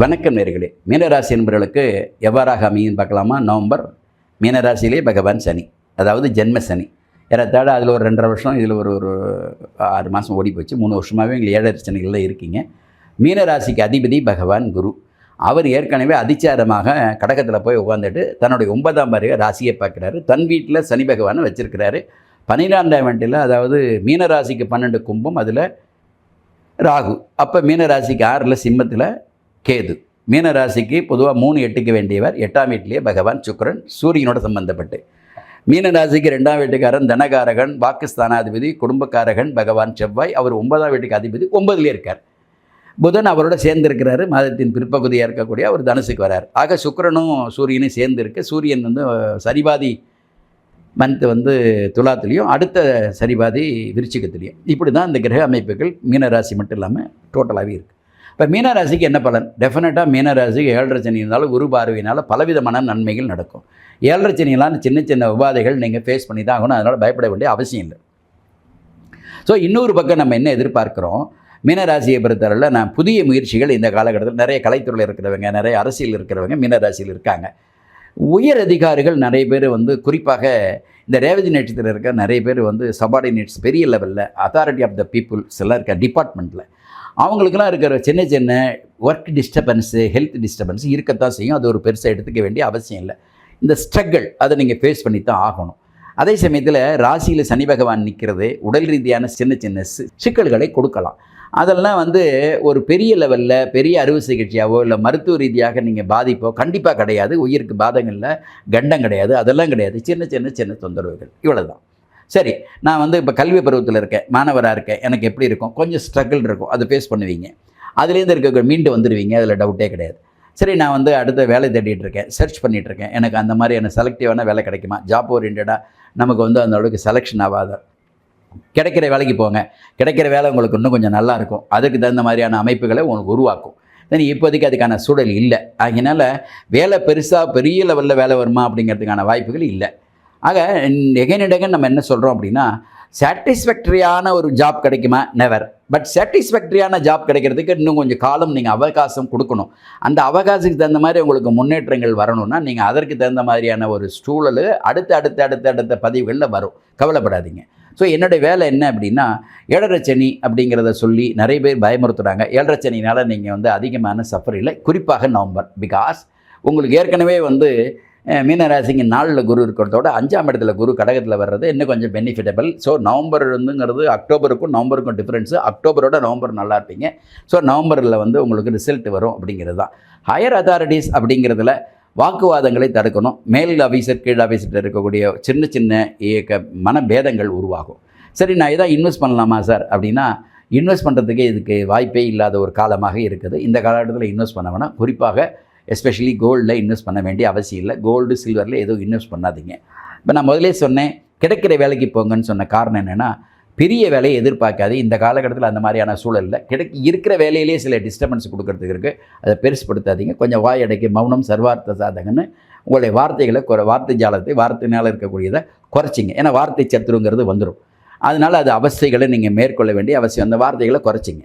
வணக்கம் நேர்களே. மீனராசி என்பவர்களுக்கு எவ்வாறாக அமையும் பார்க்கலாமா? நவம்பர் மீனராசியிலே பகவான் சனி அதாவது ஜென்ம சனி. ஏறத்தாழ அதில் ஒரு ரெண்டரை வருஷம் இதில் ஒரு ஒரு ஆறு மாதம் ஓடி போச்சு. மூணு வருஷமாகவே எங்கள் ஏழரை சனிகளில் இருக்கீங்க. மீனராசிக்கு அதிபதி பகவான் குரு. அவர் ஏற்கனவே அதிச்சாரமாக கடகத்தில் போய் உட்காந்துட்டு தன்னுடைய ஒன்பதாம் பருவ ராசியை பார்க்குறாரு. தன் வீட்டில் சனி பகவானை வச்சுருக்கிறாரு. பன்னிரெண்டாம் வீட்டில் அதாவது மீனராசிக்கு பன்னெண்டு கும்பம் அதில் ராகு. அப்போ மீனராசிக்கு ஆறில் சிம்மத்தில் கேது. மீனராசிக்கு பொதுவாக மூணு எட்டுக்கு வேண்டியவர். எட்டாம் வீட்டிலேயே பகவான் சுக்கரன் சூரியனோட சம்பந்தப்பட்டு. மீனராசிக்கு ரெண்டாம் வீட்டுக்காரன் தனகாரகன் பாகிஸ்தானாதிபதி குடும்பக்காரகன் பகவான் செவ்வாய். அவர் ஒன்பதாம் வீட்டுக்கு அதிபதி ஒன்பதுலேயே இருக்கார். புதன் அவரோட சேர்ந்திருக்கிறாரு. மாதத்தின் பிற்பகுதியாக இருக்கக்கூடிய அவர் தனுசுக்கு வரார். ஆக சுக்கிரனும் சூரியனும் சேர்ந்துருக்கு. சூரியன் வந்து சரிபாதி மந்த் வந்து துலாத்துலேயும் அடுத்த சரிபாதி விருச்சிகத்துலேயும். இப்படி தான் இந்த கிரக அமைப்புகள் மீனராசி மட்டும் இல்லாமல் டோட்டலாகவே இருக்குது இப்போ மீனராசிக்கு என்ன பலன்? டெஃபினட்டாக மீனராசிக்கு ஏழரை சனி இருந்தாலும் குரு பார்வையினால் பலவிதமான நன்மைகள் நடக்கும். ஏழரை சனியெல்லாம் சின்ன சின்ன உபாதைகள் நீங்கள் ஃபேஸ் பண்ணி தான் ஆகணும். அதனால் பயப்பட வேண்டிய அவசியம் இல்லை. ஸோ இன்னொரு பக்கம் நம்ம என்ன எதிர்பார்க்குறோம்? மீனராசியை பொறுத்தவரையில் நான் புதிய முயற்சிகள் இந்த காலகட்டத்தில் நிறைய கலைத்துறையில் இருக்கிறவங்க நிறைய அரசியல் இருக்கிறவங்க மீனராசியில் இருக்காங்க. உயர் அதிகாரிகள் நிறைய பேர் வந்து குறிப்பாக இந்த ரேவதி நட்சத்திரம் இருக்க நிறைய பேர் வந்து சபார்டினேட்ஸ் பெரிய லெவலில் அத்தாரிட்டி ஆஃப் த பீப்புள்ஸ் சிலர் இருக்க டிபார்ட்மெண்ட்டில் அவங்களுக்கெல்லாம் இருக்கிற சின்ன சின்ன ஒர்க் டிஸ்டர்பன்ஸு ஹெல்த் டிஸ்டர்பன்ஸ் இருக்கத்தான் செய்யும். அது ஒரு பெருசாக எடுத்துக்க வேண்டிய அவசியம் இல்லை. இந்த ஸ்ட்ரகிள் அதை நீங்கள் ஃபேஸ் பண்ணி தான் ஆகணும். அதே சமயத்தில் ராசியில் சனி பகவான் நிற்கிறது உடல் ரீதியான சின்ன சின்ன சிக்கல்களை கொடுக்கலாம். அதெல்லாம் வந்து ஒரு பெரிய லெவலில் பெரிய அறுவை சிகிச்சையாவோ இல்லை மருத்துவ ரீதியாக நீங்கள் பாதிப்போ கண்டிப்பாக கிடையாது. உயிருக்கு பாதங்களில் கண்டம் கிடையாது. அதெல்லாம் கிடையாது. சின்ன சின்ன சின்ன தொந்தரவுகள். இவ்வளோதான் சரி நான் வந்து இப்போ கல்வி பருவத்தில் இருக்கேன் மாணவராக இருக்கேன் எனக்கு எப்படி இருக்கும்? கொஞ்சம் ஸ்ட்ரகிள் இருக்கும் அதை ஃபேஸ் பண்ணுவீங்க. அதுலேருந்து இருக்க மீண்டு வந்துடுவீங்க அதில் டவுட்டே கிடையாது. சரி நான் வந்து அடுத்த வேலை தேடிட்டு இருக்கேன் சர்ச் பண்ணிகிட்டு இருக்கேன். எனக்கு அந்த மாதிரியான செலக்டிவான வேலை கிடைக்குமா? ஜாப் ஓரியன்டாக நமக்கு வந்து அந்த அளவுக்கு செலெக்ஷன் ஆகாத. கிடைக்கிற வேலைக்கு போங்க. கிடைக்கிற வேலை உங்களுக்கு இன்னும் கொஞ்சம் நல்லாயிருக்கும் அதுக்கு தகுந்த மாதிரியான அமைப்புகளை உங்களுக்கு உருவாக்கும். தென் இப்போதைக்கு அதுக்கான சூழல் இல்லை. அதனால் வேலை பெருசாக பெரிய லெவலில் வேலை வருமா அப்படிங்கிறதுக்கான வாய்ப்புகள் இல்லை. ஆக எகைன் அண்ட் எகைன் நம்ம என்ன சொல்கிறோம் அப்படின்னா சாட்டிஸ்ஃபேக்டரியான ஒரு ஜாப் கிடைக்குமா? நெவர் பட் சாட்டிஸ்ஃபேக்டரியான ஜாப் கிடைக்கிறதுக்கு இன்னும் கொஞ்சம் காலம் நீங்கள் அவகாசம் கொடுக்கணும். அந்த அவகாசத்துக்கு தகுந்த மாதிரி உங்களுக்கு முன்னேற்றங்கள் வரணும்னா நீங்கள் அதற்கு தகுந்த மாதிரியான ஒரு சூழல் அடுத்த அடுத்த அடுத்த அடுத்த பதிவுகளில் வரும். கவலைப்படாதீங்க. ஸோ என்னுடைய வேலை என்ன அப்படின்னா ஏழரை அப்படிங்கிறத சொல்லி நிறைய பேர் பயமுறுத்துகிறாங்க ஏழரச்சனினால் நீங்கள் வந்து அதிகமான சஃபர் இல்லை குறிப்பாக நவம்பர். பிகாஸ் உங்களுக்கு ஏற்கனவே வந்து மீனராசிங்க நாளில் குரு இருக்கிறதோட அஞ்சாம் இடத்துல குரு கடகத்தில் வர்றது இன்னும் கொஞ்சம் பெனிஃபிட்டபிள் ஸோ நவம்பர் வந்துங்கிறது அக்டோபருக்கும் நவம்பருக்கும் டிஃப்ரென்ஸு அக்டோபரோட நவம்பர் நல்லா இருப்பீங்க. ஸோ நவம்பரில் வந்து உங்களுக்கு ரிசல்ட் வரும் அப்படிங்கிறது தான். ஹையர் அத்தாரிட்டிஸ் அப்படிங்கிறதுல வாக்குவாதங்களை தடுக்கணும். மேல் ஆஃபீஸர் கீழ் ஆஃபீஸர்கிட்ட இருக்கக்கூடிய சின்ன சின்ன இயக்க மனபேதங்கள் உருவாகும். சரி நான் இதான் இன்வெஸ்ட் பண்ணலாமா சார்? அப்படின்னா இன்வெஸ்ட் பண்ணுறதுக்கு இதுக்கு வாய்ப்பே இல்லாத ஒரு காலமாக இருக்குது. இந்த காலகட்டத்தில் இன்வெஸ்ட் பண்ண வேணாம். குறிப்பாக எஸ்பெஷலி கோல்டில் இன்வெஸ்ட் பண்ண வேண்டிய அவசியம் இல்லை. கோல்டு சில்வரில் எதுவும் இன்வெஸ்ட் பண்ணாதீங்க. இப்போ நான் முதலே சொன்னேன் கிடைக்கிற வேலைக்கு போங்கன்னு சொன்ன காரணம் என்னென்னா பெரிய வேலையை எதிர்பார்க்காது இந்த காலகட்டத்தில் அந்த மாதிரியான சூழலில் கிடைக்க இருக்கிற வேலையிலேயே சில டிஸ்டர்பன்ஸ் கொடுக்கறதுக்கு இருக்குது அதை பெருசுப்படுத்தாதீங்க கொஞ்சம் வாய் அடைக்க மௌனம் சர்வார்த்த சாதகன்னு உங்களுடைய வார்த்தைகளை குறை வார்த்தை ஜாலத்தை வார்த்தையினால் இருக்கக்கூடியதை குறைச்சிங்க. ஏன்னா வார்த்தை சத்துருங்கிறது வந்துடும் அதனால் அது அவஸ்தைகளை நீங்கள் மேற்கொள்ள வேண்டிய அவசியம். அந்த வார்த்தைகளை குறைச்சிங்க.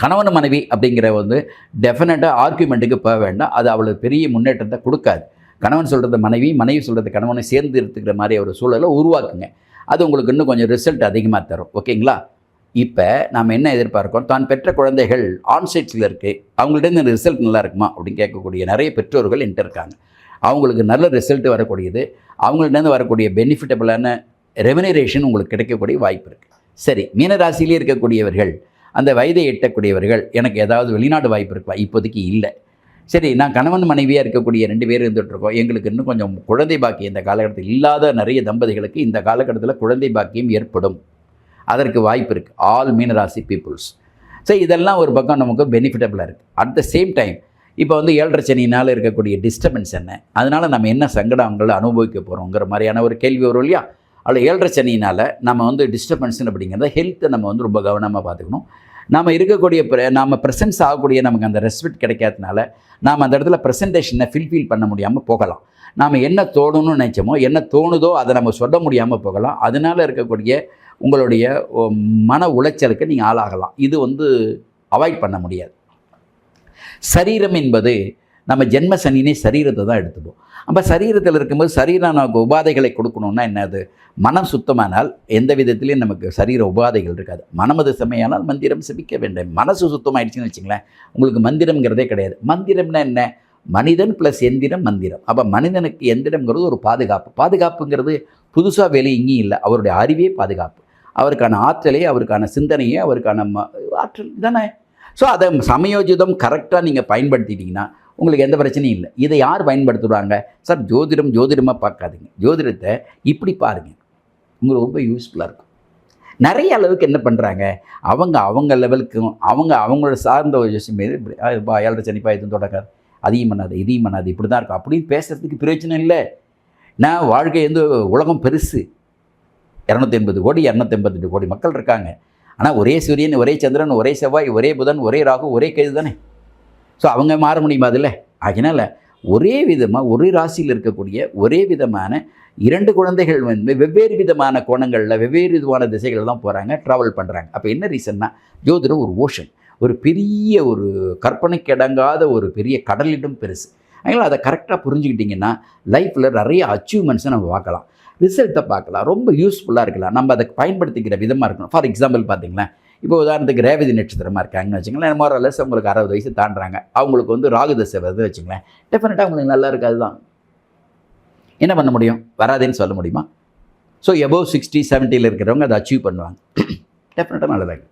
கணவன் மனைவி அப்படிங்கிற வந்து டெஃபினட்டாக ஆர்குமெண்ட்டுக்கு போக வேண்டாம். அது அவ்வளோ பெரிய முன்னேற்றத்தை கொடுக்காது. கணவன் சொல்கிறது மனைவி மனைவி சொல்கிறது கணவனை சேர்ந்து எடுத்துக்கிற மாதிரி ஒரு சூழலை உருவாக்குங்க. அது உங்களுக்கு இன்னும் கொஞ்சம் ரிசல்ட் அதிகமாக தரும். ஓகேங்களா இப்போ நாம் என்ன எதிர்பார்க்கோம் தான் பெற்ற குழந்தைகள் ஆன்சைட்ஸில் இருக்குது அவங்கள்ட்ட இந்த ரிசல்ட் நல்லா இருக்குமா? அப்படின்னு கேட்கக்கூடிய நிறைய பெற்றோர்கள் என்கிட்ட இருக்காங்க. அவங்களுக்கு நல்ல ரிசல்ட் வரக்கூடியது. அவங்கள்ட்டேருந்து வரக்கூடிய பெனிஃபிட்டபுளான ரெவனரேஷன் உங்களுக்கு கிடைக்கக்கூடிய வாய்ப்பு இருக்குது சரி மீனராசியிலே இருக்கக்கூடியவர்கள் அந்த வயதை எட்டக்கூடியவர்கள் எனக்கு ஏதாவது வெளிநாடு வாய்ப்பு இருக்கா இப்போதைக்கு இல்லை. சரி நான் கணவன் மனைவியாக இருக்கக்கூடிய ரெண்டு பேரும் இருந்துகிட்ருக்கோம் எங்களுக்கு இன்னும் கொஞ்சம் குழந்தை பாக்கியம் இந்த காலகட்டத்தில் இல்லாத நிறைய தம்பதிகளுக்கு இந்த காலகட்டத்தில் குழந்தை பாக்கியம் ஏற்படும். அதற்கு வாய்ப்பு இருக்குது ஆல் மீனராசி பீப்புள்ஸ் ஸோ இதெல்லாம் ஒரு பக்கம் நமக்கு பெனிஃபிட்டபிளாக இருக்குது அட் த சேம் டைம் இப்போ வந்து ஏழரை சனினால் இருக்கக்கூடிய டிஸ்டர்பன்ஸ் என்ன? அதனால் நம்ம என்ன சங்கடங்கள் அனுபவிக்க போகிறோங்கிற மாதிரியான ஒரு கேள்வி வரும் இல்லையா? அதில் ஏழரை சனினால் நம்ம வந்து டிஸ்டர்பன்ஸுன்னு அப்படிங்கிறத ஹெல்த்தை நம்ம வந்து ரொம்ப கவனமாக பார்த்துக்கணும். நாம் இருக்கக்கூடிய pre- நம்ம ப்ரெசன்ஸ் ஆகக்கூடிய நமக்கு அந்த ரெஸ்பெக்ட் கிடைக்காதனால நாம் அந்த இடத்துல ப்ரெசன்டேஷனை ஃபில்ஃபில் பண்ண முடியாமல் போகலாம். நாம் என்ன தோணுன்னு நினச்சோமோ என்ன தோணுதோ அதை நம்ம சொல்ல முடியாமல் போகலாம். அதனால் இருக்கக்கூடிய உங்களுடைய மன உளைச்சலுக்கு நீங்கள் ஆளாகலாம். இது வந்து அவாய்ட் பண்ண முடியாது. சரீரம் என்பது நம்ம ஜென்ம சனினே சரீரத்தை தான் எடுத்துப்போம். அப்போ சரீரத்தில் இருக்கும்போது சரீரம் நமக்கு உபாதைகளை கொடுக்கணும்னா என்னது? மனம் சுத்தமானால் எந்த விதத்திலையும் நமக்கு சரீர உபாதைகள் இருக்காது. மனமது செம்மையானால் மந்திரம் செபிக்க வேண்டும். மனசு சுத்தமாயிடுச்சுன்னு வச்சுங்களேன் உங்களுக்கு மந்திரம்ங்கிறதே கிடையாது. மந்திரம்னா என்ன? மனிதன் ப்ளஸ் எந்திரம் மந்திரம். அப்போ மனிதனுக்கு எந்திரம்ங்கிறது ஒரு பாதுகாப்பு. பாதுகாப்புங்கிறது புதுசாக வேலை இங்கேயும் இல்லை. அவருடைய அறிவே பாதுகாப்பு. அவருக்கான ஆற்றலே அவருக்கான சிந்தனையே அவருக்கான ம ஆற்றல் தானே ஸோ அதை சமயோஜிதம் கரெக்டாக நீங்கள் பயன்படுத்திட்டீங்கன்னா உங்களுக்கு எந்த பிரச்சனையும் இல்லை. இதை யார் பயன்படுத்துகிறாங்க சார் ஜோதிடம் ஜோதிடமாக பார்க்காதீங்க. ஜோதிடத்தை இப்படி பாருங்கள் உங்களுக்கு ரொம்ப யூஸ்ஃபுல்லாக இருக்கும். நிறைய அளவுக்கு என்ன பண்ணுறாங்க அவங்க அவங்க லெவலுக்கும் அவங்க அவங்களோட சார்ந்த ஒரு விஷயம் மீது இப்படி, ஏழரை சனிப்பா எதுவும் தொடக்காது அதையும் பண்ணாது இதையும் பண்ணாது இப்படி தான் இருக்கும். அப்படின்னு பேசுறதுக்கு பிரயோஜனம் இல்லை. நான் வாழ்க்கை வந்து உலகம் பெருசு. இரநூத்தி எண்பது கோடி இரநூத்தி எண்பத்தெட்டு கோடி மக்கள் இருக்காங்க. ஆனால் ஒரே சூரியன் ஒரே சந்திரன் ஒரே செவ்வாய் ஒரே புதன் ஒரே ராகு ஒரே கேது தானே? ஸோ அவங்க மாற முடியுமா அதில்? ஆகினால ஒரே விதமாக ஒரே ராசியில் இருக்கக்கூடிய ஒரே விதமான இரண்டு குழந்தைகள் வந்து வெவ்வேறு விதமான கோணங்களில் வெவ்வேறு விதமான திசைகள் தான் போகிறாங்க ட்ராவல் பண்ணுறாங்க அப்போ என்ன ரீசன்னா ஜோதிடம் ஒரு ஓஷன் ஒரு பெரிய ஒரு கற்பனைக்கிடங்காத ஒரு பெரிய கடலிடம் பெருசு. அதனால் அதை கரெக்டாக புரிஞ்சுக்கிட்டிங்கன்னா லைஃப்பில் நிறைய அச்சீவ்மெண்ட்ஸை நம்ம பார்க்கலாம். ரிசல்ட்டை பார்க்கலாம். ரொம்ப யூஸ்ஃபுல்லாக இருக்கலாம். நம்ம அதை பயன்படுத்திக்கிற விதமாக இருக்கணும். ஃபார் எக்ஸாம்பிள் பார்த்தீங்களேன் இப்போ உதாரணத்துக்கு ரேவதி நட்சத்திரமாக இருக்காங்கன்னு வச்சுங்களேன் மோரலஸ் உங்களுக்கு அறுபது வயசு தாண்டுறாங்க. அவங்களுக்கு வந்து ராகு தசை வருது வச்சுங்களேன் டெஃபினட்டாக அவங்களுக்கு நல்லா இருக்காது தான் என்ன பண்ண முடியும்? வராதுன்னு சொல்ல முடியுமா? ஸோ எபோவ் சிக்ஸ்டி செவன்ட்டியில் இருக்கிறவங்க அதை அச்சீவ் பண்ணுவாங்க. டெஃபினட்டாக நல்லதாங்க.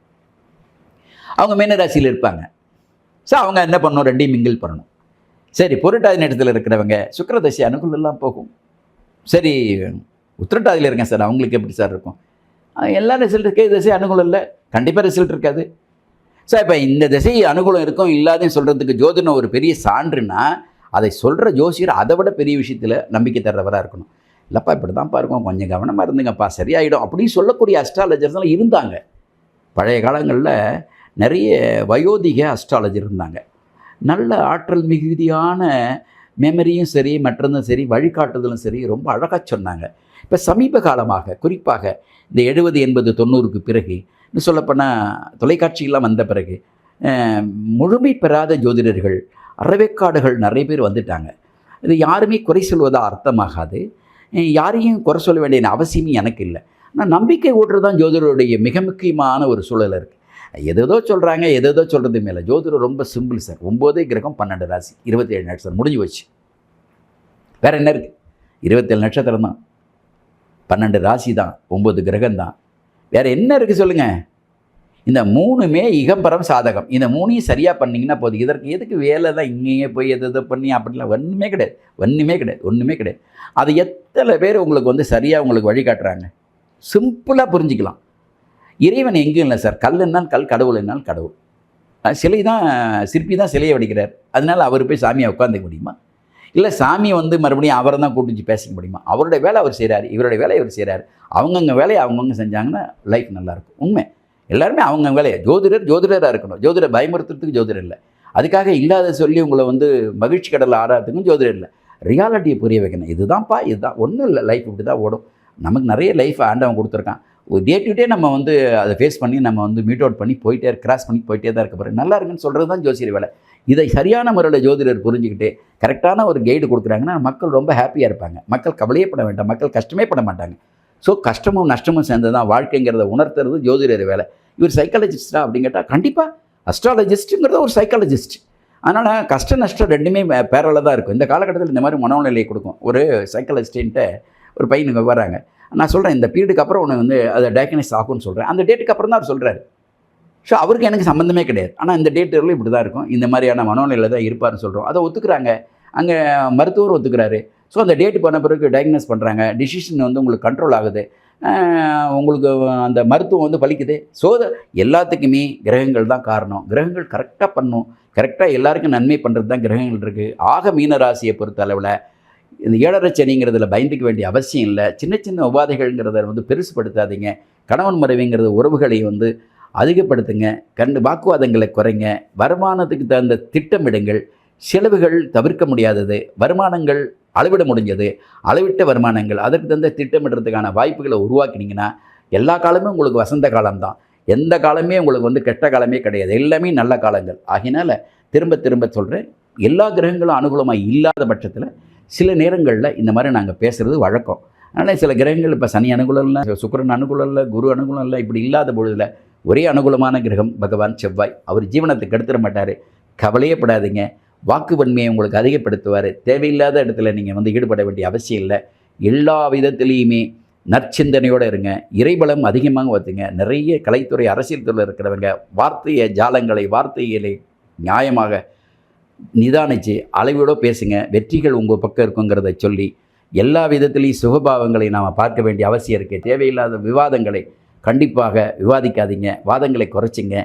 அவங்க மீனராசியில் இருப்பாங்க. ஸோ அவங்க என்ன பண்ணணும்? ரெண்டையும் மிங்கிள் பண்ணணும். சரி புரட்டாதி நேரத்தில் இருக்கிறவங்க சுக்கரதசி அனுகூலெல்லாம் போகும். சரி உத்திரட்டாதியில் இருக்கேன் சார் அவங்களுக்கு எப்படி சார் இருக்கும்? எல்லா எல்லா ரிசல்ட்டுக்கே திசை அனுகூலம் இல்லை. கண்டிப்பாக ரிசல்ட் இருக்காது. சார் இப்போ இந்த திசை அனுகூலம் இருக்கும் இல்லாதன்னு சொல்கிறதுக்கு ஜோதிடம் ஒரு பெரிய சான்றுனா அதை சொல்கிற ஜோசியர் அதை விட பெரிய விஷயத்தில் நம்பிக்கை தர்றவராக இருக்கணும். இல்லைப்பா இப்படி தான்ப்பா இருக்கும் கொஞ்சம் கவனமாக இருந்துங்கப்பா சரியாயிடும் அப்படின்னு சொல்லக்கூடிய அஸ்ட்ராலஜர்ஸ்லாம் இருந்தாங்க. பழைய காலங்களில் நிறைய வயோதிக அஸ்ட்ராலஜர் இருந்தாங்க. நல்ல ஆற்றல் மிகுதியான மெமரியும் சரி மற்றதும் சரி வழிகாட்டுதலும் சரி ரொம்ப அழகாக சொன்னாங்க. இப்போ சமீப காலமாக குறிப்பாக இந்த எழுபது எண்பது தொண்ணூறுக்கு பிறகு இன்னும் சொல்லப்போனால் தொலைக்காட்சியெல்லாம் வந்த பிறகு முழுமை பெறாத ஜோதிடர்கள் அறவேக்காடுகள் நிறைய பேர் வந்துட்டாங்க. இது யாருமே குறை சொல்வதாக அர்த்தமாகாது. யாரையும் குறை சொல்ல வேண்டிய அவசியமும் எனக்கு இல்லை. ஆனால் நம்பிக்கை ஓட்டுறது தான் ஜோதிடருடைய மிக முக்கியமான ஒரு சூழல் இருக்குது எதோ சொல்கிறாங்க எதோ சொல்கிறது மேலே ஜோதிடர் ரொம்ப சிம்பிள் சார். ஒம்போதே கிரகம் பன்னெண்டு ராசி. இருபத்தேழு நட்சத்திரம் முடிஞ்சு போச்சு. வேறு என்ன இருக்குது இருபத்தேழு நட்சத்திரம் தான் பன்னெண்டு ராசி தான் ஒம்பது கிரகம் தான். வேறு என்ன இருக்குது சொல்லுங்கள் இந்த மூணுமே இகம்பரம் சாதகம். இந்த மூணையும் சரியாக பண்ணிங்கன்னா போதும். இதற்கு எதுக்கு வேலை தான்? இங்கேயே போய் எது எதை பண்ணி அப்படிலாம் ஒன்றுமே கிடையாது. ஒன்றுமே கிடையாது. ஒன்றுமே கிடையாது. அது எத்தனை பேர் உங்களுக்கு வந்து சரியாக உங்களுக்கு வழிகாட்டுறாங்க சிம்பிளாக புரிஞ்சுக்கலாம். இறைவன் எங்கேயும் இல்லை சார். கல் என்னால் கல் கடவுள் என்னால் கடவுள். சிலை தான் சிற்பி தான் சிலையை வடிக்கிறார். அதனால் அவர் போய் சாமியை உட்காந்துக்க முடியுமா? இல்லை சாமி வந்து மறுபடியும் அவரை தான் கூட்டிச்சு பேசிக்க முடியுமா? அவருடைய வேலை அவர் செய்கிறாரு இவருடைய வேலையை இவர் செய்கிறாரு அவங்கவுங்க வேலையை அவங்கவுங்க செஞ்சாங்கன்னா லைஃப் நல்லாயிருக்கும் உண்மை. எல்லாருமே அவங்க வேலையை ஜோதிடர் ஜோதிடராக இருக்கணும். ஜோதிடர் பயமுறுத்துறதுக்கு ஜோதிடர் இல்லை. அதுக்காக இல்லாத சொல்லி உங்களை வந்து மகிழ்ச்சி கடலில் ஆடாததுக்கும் ஜோதிடர் இல்லை. ரியாலிட்டியை புரிய வைக்கணும். இதுதான்ப்பா இதுதான். ஒன்றும் இல்லை. லைஃப் இப்படி தான் ஓடும். நமக்கு நிறைய லைஃப் ஆண்டவன் கொடுத்துருக்கான். ஒரு டே டு டே நம்ம வந்து அதை ஃபேஸ் பண்ணி நம்ம வந்து மீட் அவுட் பண்ணி போயிட்டே கிராஸ் பண்ணி போயிட்டே தான் இருக்க போகிறோம் நல்லா இருக்குன்னு சொல்கிறது தான் ஜோசியர் வேலை. இதை சரியான முறையில் ஜோதிடர் புரிஞ்சுக்கிட்டு கரெக்டான ஒரு கைடு கொடுக்குறாங்கன்னா மக்கள் ரொம்ப ஹாப்பியாக இருப்பாங்க. மக்கள் கவலையே பட வேண்டாம். மக்கள் கஷ்டமே பட மாட்டாங்க. ஸோ கஷ்டமும் நஷ்டமும் சேர்ந்து தான் வாழ்க்கைங்கிறத உணர்த்துறது ஜோதிடர் வேலை. இவர் சைக்காலஜிஸ்டா அப்படின்னு கேட்டால் கண்டிப்பாக அஸ்ட்ராலஜிஸ்ட்டுங்கிறது ஒரு சைக்காலஜிஸ்ட் அதனால் கஷ்ட நஷ்டம் ரெண்டுமே பேரலாக தான் இருக்கும். இந்த காலகட்டத்தில் இந்த மாதிரி மனோநிலையை கொடுக்கும். ஒரு சைக்காலஜிஸ்டின்ட்டு ஒரு பையனுங்க வராங்க நான் சொல்கிறேன் இந்த பீரியடுக்கு அப்புறம் உன்னை வந்து அதை டயக்னைஸ் ஆகும்னு சொல்கிறேன் அந்த டேட்டுக்கு அப்புறம் தான் அவர் சொல்கிறாரு ஸோ அவருக்கு எனக்கு சம்மந்தமே கிடையாது. ஆனால் இந்த டேட்டுகளும் இப்படி தான் இருக்கும். இந்த மாதிரியான மனோநிலையில் தான் இருப்பார்னு சொல்கிறோம் அதை ஒத்துக்கிறாங்க. அங்கே மருத்துவர் ஒத்துக்கிறாரு. ஸோ அந்த டேட்டு பண்ண பிறகு டயக்னோஸ் பண்ணுறாங்க டிசிஷன் வந்து உங்களுக்கு கண்ட்ரோல் ஆகுது. உங்களுக்கு அந்த மருத்துவம் வந்து பலிக்குது. ஸோ எல்லாத்துக்குமே கிரகங்கள் தான் காரணம். கிரகங்கள் கரெக்டாக பண்ணும். கரெக்டாக எல்லாருக்கும் நன்மை பண்ணுறது தான் கிரகங்கள் இருக்குது ஆக மீன ராசியை பொறுத்த அளவில் இந்த ஏழரை சனிங்கிறதுல பயந்துக்க வேண்டிய அவசியம் இல்லை. சின்ன சின்ன உபாதைகள்ங்கிறத வந்து பெருசுப்படுத்தாதீங்க கணவன் மனைவிங்கிறது உறவுகளை வந்து அதிகப்படுத்துங்க. கண்டு வாக்குவாதங்களை குறைங்க. வருமானத்துக்கு தகுந்த திட்டமிடுங்கள். செலவுகள் தவிர்க்க முடியாதது. வருமானங்கள் அளவிட முடிஞ்சது. அளவிட்ட வருமானங்கள் அதற்கு தகுந்த திட்டமிடுறதுக்கான வாய்ப்புகளை உருவாக்கினீங்கன்னா எல்லா காலமும் உங்களுக்கு வசந்த காலம்தான். எந்த காலமே உங்களுக்கு வந்து கெட்ட காலமே கிடையாது. எல்லாமே நல்ல காலங்கள். ஆகினால திரும்ப திரும்ப சொல்கிறேன் எல்லா கிரகங்களும் அனுகூலமாக இல்லாத பட்சத்தில் சில நேரங்களில் இந்த மாதிரி நாங்கள் பேசுகிறது வழக்கம். அதனால் சில கிரகங்கள் இப்போ சனி அனுகூலம் இல்லை சுக்கிரன் அனுகூலம் இல்லை குரு அனுகூலம் இல்லை இப்படி இல்லாத பொழுதில் ஒரே அனுகூலமான கிரகம் பகவான் செவ்வாய் அவர் ஜீவனத்தை கெடுத்துட மாட்டார். கவலையே படாதீங்க. வாக்கு வன்மையை உங்களுக்கு அதிகப்படுத்துவார். தேவையில்லாத இடத்துல நீங்கள் வந்து ஈடுபட வேண்டிய அவசியம் இல்லை. எல்லா விதத்துலேயுமே நற்சிந்தனையோடு இருங்க. இறைபலம் அதிகமாக வைத்துங்க. நிறைய கலைத்துறை அரசியல் துறையில் இருக்கிறவங்க வார்த்தையை ஜாலங்களை வார்த்தைகளை நியாயமாக நிதானித்து அளவோடு பேசுங்க. வெற்றிகள் உங்கள் பக்கம் இருக்குங்கிறத சொல்லி எல்லா விதத்திலையும் சுகபாவங்களை நாம் பார்க்க வேண்டிய அவசியம் இருக்குது தேவையில்லாத விவாதங்களை கண்டிப்பாக விவாதிக்காதீங்க. வாதங்களை குறைச்சிங்க.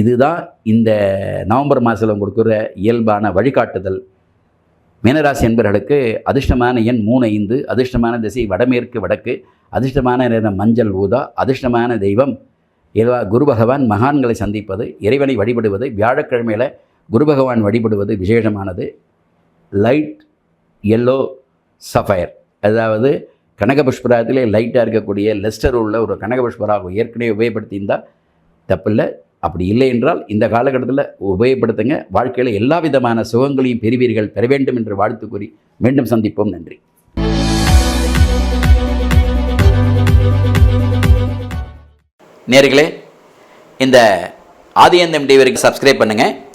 இதுதான் இந்த நவம்பர் மாதத்தில் கொடுக்குற இயல்பான வழிகாட்டுதல். மீனராசி என்பவர்களுக்கு அதிர்ஷ்டமான எண் மூணு ஐந்து அதிர்ஷ்டமான திசை வடமேற்கு வடக்கு அதிர்ஷ்டமான நிறம் மஞ்சள் ஊதா அதிர்ஷ்டமான தெய்வம். குரு பகவான் மகான்களை சந்திப்பது இறைவனை வழிபடுவது வியாழக்கிழமையில் குரு பகவான் வழிபடுவது விசேஷமானது. லைட் எல்லோ சஃபயர் அதாவது கனகபுஷ்பராகத்திலே லைட்டாக இருக்கக்கூடிய லெஸ்டர் உள்ள ஒரு கனகபுஷ்பராகம் ஏற்கனவே உபயோகப்படுத்தியிருந்தால் தப்பில்லை அப்படி இல்லை என்றால் இந்த காலகட்டத்தில் உபயோகப்படுத்துங்க. வாழ்க்கையில் எல்லா விதமான சுகங்களையும் பெறுவீர்கள். பெற வேண்டும் என்று வாழ்த்து கூறி மீண்டும் சந்திப்போம். நன்றி. நேர்களே இந்த ஆதியந்தம் டிவி வரைக்கும் சப்ஸ்கிரைப் பண்ணுங்கள்